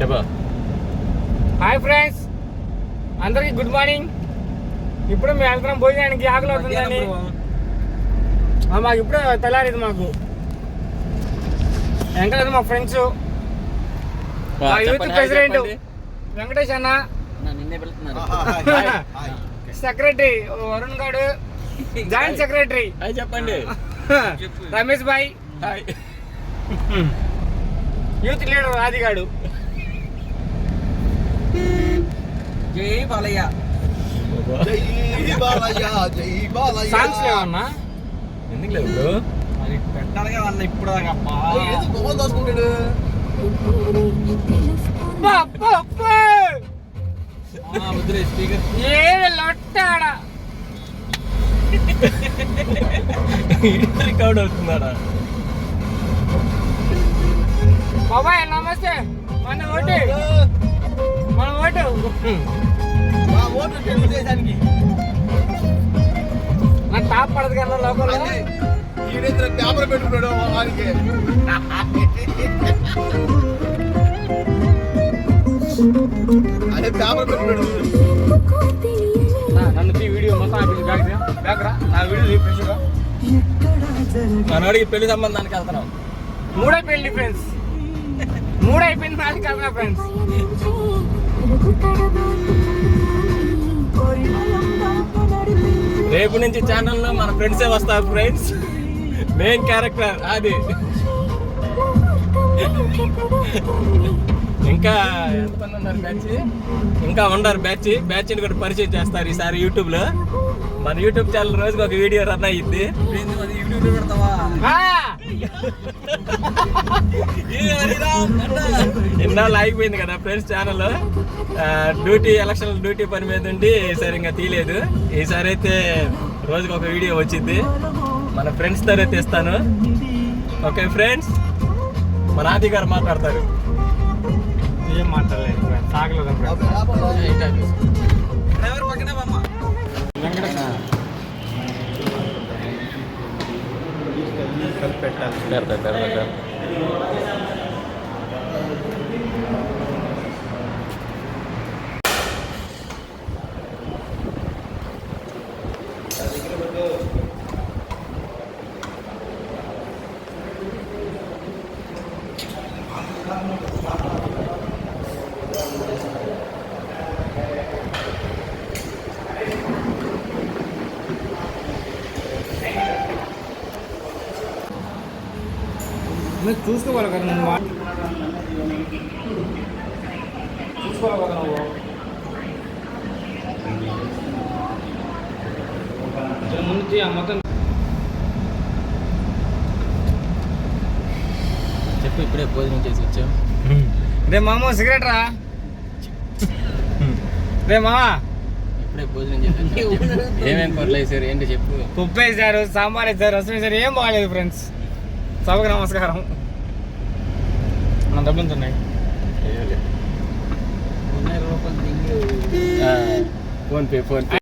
చెప్పా. Hi friends అందరికి good morning ఇప్పుడు మేము వెళ్తున్నాం భోజనానికి ఆకలి అవుతుందని. మాకు ఇప్పుడే తెల్లారింది మాకు. వెంకటేష్ మా ఫ్రెండ్స్ మా యూత్ ప్రెసిడెంట్ వెంకటేష్ అన్న. సెక్రటరీ వరుణ్ గారు జాయింట్ సెక్రటరీ చెప్పండి. రమేష్ హాయ్. యూత్ లీడర్ రాధిగాడు జై బాలయ్య జై బాలయ్య జై బాలయ్య సాంగ్స్ లేవన్నా ఎందుకు లేవు బ్రో అది పెట్టాలిగా అన్న ఇప్పుడు దాకా అబ్బా. ఏది మొహం దాచుకుంటాడు అబ్బా, అబ్బా, అబ్బా. ఆ, వద్దులే స్పీకర్ ఏమి లొట్టాడా రికార్డ్ అవుతున్నాడా బాబాయ్ నమస్తే మన ఓటు మన ఓటు మా ఓటు తెలుగుదేశానికి నా టాప్ పడదు కదా లోకల్? పేపర్ పెట్టుకున్నాడు వానికి అదే పేపర్ పెట్టుకున్నాడు. నన్ను తీ వీడియో మొత్తం రా నా వీడియో మనోడికి పెళ్ళి సంబంధానికి వెళ్తున్నాం. మూడైపోయింది ఫ్రెండ్స్. మూడైపోయింది నాది కదా ఫ్రెండ్స్ రేపు నుంచి ఛానల్లో మన ఫ్రెండ్సే వస్తారు ఫ్రెండ్స్ మెయిన్ క్యారెక్టర్ అది ఇంకా ఎంతమంది ఉన్నారు బ్యాచ్ ఇంకా ఉండరు బ్యాచ్ బ్యాచ్ని కూడా పరిచయం చేస్తారు ఈసారి యూట్యూబ్లో. మన యూట్యూబ్ ఛానల్ రోజుకి ఒక వీడియో రన్ అయ్యింది ఏంది అది యూట్యూబ్లో పెడతావా ఎన్నాళ్ళు ఆగిపోయింది కదా friends channel duty election duty పని మీద ఉండి ఈసారి ఇంకా తీయలేదు. ఈసారి అయితే రోజుకి ఒక వీడియో వచ్చింది. మన ఫ్రెండ్స్తో తీస్తాను. ఓకే ఫ్రెండ్స్ మన ఆది గారు మాట్లాడతారు. ఏం మాట్లాడలేదు ఫ్రెండ్స్ ಹೆಲ್ಪ್ ಬೆಟ್ಟ ಬೇರೆ ಬೇರೆ Thank you. నువ్వు చూసుకోవాలి కదా నువ్వు చూసుకోవాలి కదా నువ్వు. ముందు మొత్తం చెప్పు ఇప్పుడే భోజనం చేసి వచ్చాం రే మామ సిగరెట్ రా. రే మామ. ఇప్పుడే భోజనం చేసి వచ్చాం ఏమేం కూరలు వేసారు ఏంటి చెప్పు? పప్పు వేసారు సాంబార్ వేసారు రసం వేసారు ఏం బాగాలేదు ఫ్రెండ్స్ సభకు నమస్కారం. నా డబ్బులు ఎంత ఉన్నాయి ఫోన్ పే ఫోన్ పే.